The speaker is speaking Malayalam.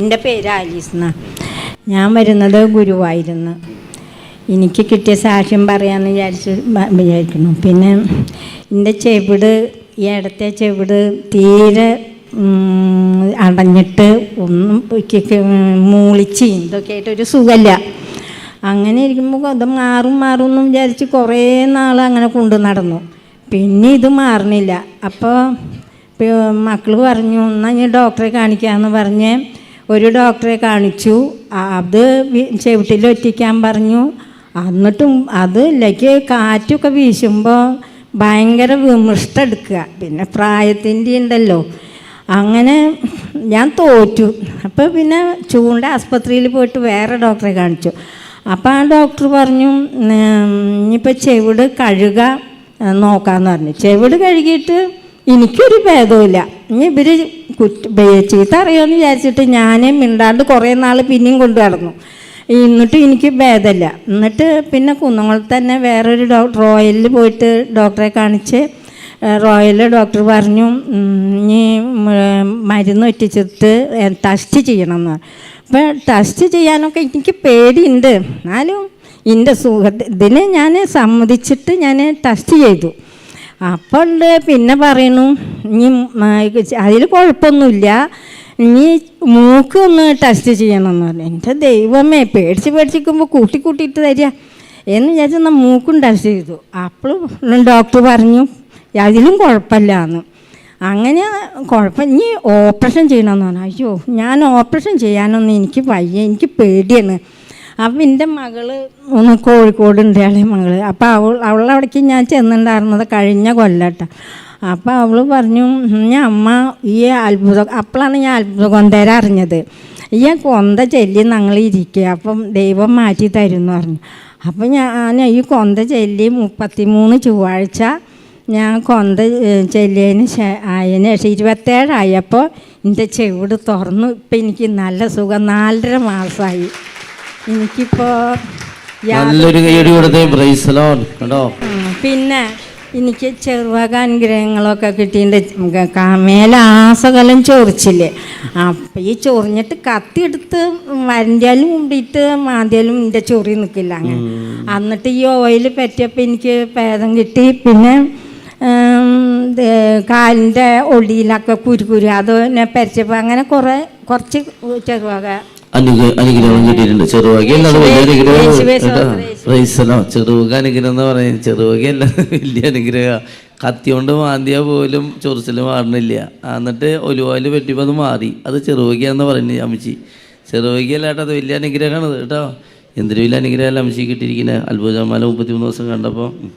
എന്റെ പേര് ആലീസ് എന്നാണ് ഞാൻ വരുന്നത് ഗുരുവായിരുന്നു. എനിക്ക് കിട്ടിയ സാക്ഷ്യം പറയാമെന്ന് വിചാരിച്ച് വിചാരിക്കുന്നു. പിന്നെ എന്റെ ചെവിട് ഈ ഇടത്തെ ചെവിട് തീരെ അടഞ്ഞിട്ട് ഒന്നും മൂളിച്ച് ഇതൊക്കെ ആയിട്ട് ഒരു സുഖമില്ല അങ്ങനെ ഇരിക്കുമ്പോൾ അത് മാറും മാറും എന്ന് വിചാരിച്ച് കുറേ നാൾ അങ്ങനെ കൊണ്ടു നടന്നു. പിന്നെ ഇത് മാറണില്ല. അപ്പോൾ മക്കൾ പറഞ്ഞു എന്നാൽ ഞാൻ ഡോക്ടറെ കാണിക്കാമെന്ന് പറഞ്ഞ് ഒരു ഡോക്ടറെ കാണിച്ചു. അത് ചവിട്ടിൽ ഒറ്റിക്കാൻ പറഞ്ഞു. എന്നിട്ടും അത് ഇല്ലെങ്കിൽ കാറ്റൊക്കെ വീശുമ്പോൾ ഭയങ്കര വിമൃഷ്ടെടുക്കുക. പിന്നെ പ്രായത്തിന്റെ ഉണ്ടല്ലോ. അങ്ങനെ ഞാൻ തോറ്റു. അപ്പോൾ പിന്നെ ചൂണ്ട ആസ്പത്രിയിൽ പോയിട്ട് വേറെ ഡോക്ടറെ കാണിച്ചു. അപ്പോൾ ആ ഡോക്ടർ പറഞ്ഞു ഇനിയിപ്പോൾ ചെവിട് കഴുക നോക്കാമെന്ന് പറഞ്ഞു. ചെവിട് കഴുകിയിട്ട് എനിക്കൊരു ഭേദമില്ല ഇനി ഇവർ കുറ്റ ചീത്ത അറിയുമെന്ന് വിചാരിച്ചിട്ട് ഞാൻ മിണ്ടാണ്ട് കുറേ നാൾ പിന്നെയും കൊണ്ടു നടന്നു. എന്നിട്ട് എനിക്ക് ഭേദമില്ല. എന്നിട്ട് പിന്നെ കുന്നംകുളത്ത് തന്നെ വേറൊരു ഡോക്ടർ റോയലിൽ പോയിട്ട് ഡോക്ടറെ കാണിച്ച് റോയൽ ഡോക്ടർ പറഞ്ഞു ഇനി മരുന്ന് ഒറ്റിച്ചിട്ട് ടെസ്റ്റ് ചെയ്യണം എന്ന് അപ്പോൾ ടെസ്റ്റ് ചെയ്യാനൊക്കെ എനിക്ക് പേടിയുണ്ട്. എന്നാലും എന്റെ സുഖ ഇതിനെ ഞാൻ സമ്മതിച്ചിട്ട് ഞാൻ ടെസ്റ്റ് ചെയ്തു. അപ്പോൾ ഉണ്ട് പിന്നെ പറയണു ഇനി അതിൽ കുഴപ്പമൊന്നുമില്ല ഇനി മൂക്ക് ഒന്ന് ടെസ്റ്റ് ചെയ്യണം എന്ന് പറഞ്ഞു. എന്റെ ദൈവമേ പേടിച്ച് പേടിച്ചിരിക്കുമ്പോൾ കൂട്ടി കൂട്ടിയിട്ട് തരിക. എന്ന് വിചാരിച്ചു എന്നാൽ മൂക്കും ടെസ്റ്റ് ചെയ്തു. അപ്പോൾ ഡോക്ടർ പറഞ്ഞു അതിലും കുഴപ്പമില്ല എന്ന് അങ്ങനെ കുഴപ്പം ഇനി ഓപ്പറേഷൻ ചെയ്യണമെന്ന് പറഞ്ഞു. അയ്യോ ഞാൻ ഓപ്പറേഷൻ ചെയ്യാനൊന്നും എനിക്ക് വയ്യ എനിക്ക് പേടിയാണ്. അപ്പം എന്റെ മകൾ ഒന്ന് കോഴിക്കോട് ഉണ്ടായ ഇളയ മകൾ. അപ്പം അവൾ അവളവിടേക്ക് ഞാൻ ചെന്നിട്ടുണ്ടായിരുന്നത് കഴിഞ്ഞ കൊല്ലട്ട അപ്പം അവൾ പറഞ്ഞു ഞാൻ അമ്മ ഈ അത്ഭുത അപ്പോഴാണ് ഞാൻ അത്ഭുത കൊന്തേര അറിഞ്ഞത്. ഈ കൊന്ത ചൊല്ലി ഞങ്ങൾ ഇരിക്കുക. അപ്പം ദൈവം മാറ്റി തരും എന്ന് പറഞ്ഞു. അപ്പം ഞാൻ ഈ കൊന്ത ചൊല്ലി മുപ്പത്തിമൂന്ന് ചൊവ്വാഴ്ച ഞാൻ കൊന്ത ചെല്ലിയതിന് ശേ- ആയതിന് ശേഷം ഇരുപത്തേഴായപ്പോൾ എന്റെ ചെവിട് തുറന്നു. ഇപ്പം എനിക്ക് നല്ല സുഖം. നാലര മാസമായി എനിക്കിപ്പോൾ നല്ലൊരു കൈയടി കൊടുത്തേ ബ്രൈസലോൺ കേട്ടോ പിന്നെ എനിക്ക് ചെറുവക അനുഗ്രഹങ്ങളൊക്കെ കിട്ടിയിട്ടുണ്ട്. മേലാസകലം ചൊറിച്ചില്ലേ? അപ്പം ഈ ചൊറിഞ്ഞിട്ട് കത്തിയെടുത്ത് വരണ്ടിയാലും കൂടിയിട്ട് മാന്തിയാലും എന്റെ ചൊറി നിൽക്കില്ല അങ്ങനെ. എന്നിട്ട് ഈ ഓയിൽ പറ്റിയപ്പോൾ എനിക്ക് ഭേദം കിട്ടി. പിന്നെ കാലിന്റെ ഒടിയിലൊക്കെ കുരുകുരു അത് പരിച്ചപ്പോൾ അങ്ങനെ കുറേ കുറച്ച് ചെറുവക അനുഗ്രഹ കിട്ടിയിട്ടുണ്ട്. ചെറുവകയല്ല അത് വലിയ അനുഗ്രഹം. ചെറുവക അനുഗ്രഹം എന്ന് പറയുന്നത് ചെറുവകയല്ല. വലിയ അനുഗ്രഹ. കത്തി കൊണ്ട് മാന്തിയ പോലും ചൊറിച്ചിൽ മാറണില്ല. എന്നിട്ട് ഒലുവാൽ പറ്റിയപ്പോൾ അത് മാറി. അത് ചെറുവകയാന്ന് പറയുന്നത് അമ്മച്ചി ചെറുവകയല്ലാട്ടോ അത് വലിയ അനുഗ്രഹമാണ് കേട്ടോ. എന്തൊരു വലിയ അനുഗ്രഹമല്ല അമ്മച്ചി കിട്ടിയിരിക്കുന്നത്. അത്ഭുതമാല മുപ്പത്തിമൂന്ന് ദിവസം കണ്ടപ്പോൾ